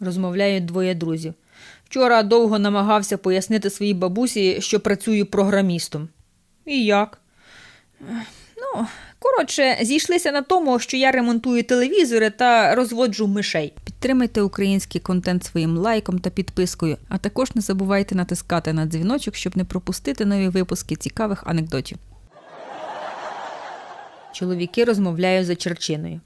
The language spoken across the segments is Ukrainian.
розмовляють двоє друзів. Вчора довго намагався пояснити своїй бабусі, що працюю програмістом. І як? Ну, коротше, зійшлися на тому, що я ремонтую телевізори та розводжу мишей. Підтримайте український контент своїм лайком та підпискою, а також не забувайте натискати на дзвіночок, щоб не пропустити нові випуски цікавих анекдотів. Чоловіки розмовляють за черчиною.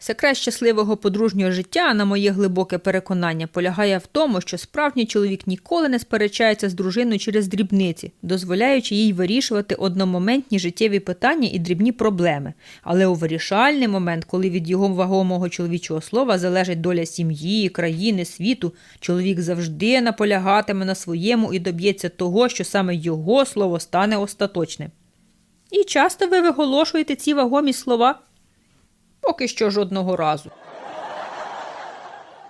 Секрет щасливого подружнього життя, на моє глибоке переконання, полягає в тому, що справжній чоловік ніколи не сперечається з дружиною через дрібниці, дозволяючи їй вирішувати одномоментні життєві питання і дрібні проблеми. Але у вирішальний момент, коли від його вагомого чоловічого слова залежить доля сім'ї, країни, світу, чоловік завжди наполягатиме на своєму і доб'ється того, що саме його слово стане остаточним. І часто ви виголошуєте ці вагомі слова? Поки що жодного разу.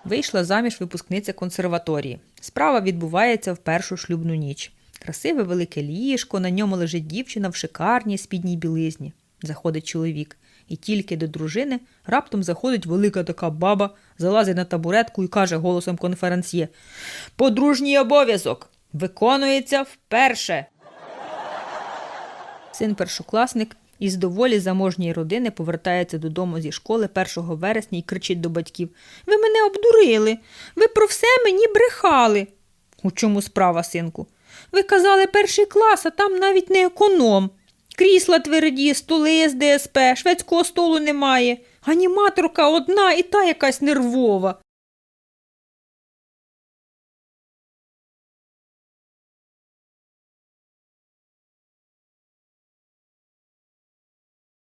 Вийшла заміж випускниця консерваторії. Справа відбувається в першу шлюбну ніч. Красиве велике ліжко, на ньому лежить дівчина в шикарній спідній білизні. Заходить чоловік. І тільки до дружини раптом заходить велика така баба, залазить на табуретку і каже голосом конференсьє Подружній обов'язок виконується вперше. Син першокласник із доволі заможньої родини повертається додому зі школи 1 вересня і кричить до батьків Ви мене обдурили, ви про все мені брехали. У чому справа, синку? Ви казали перший клас, а там навіть не економ. Крісла тверді, столи з ДСП, шведського столу немає. Аніматорка одна і та якась нервова.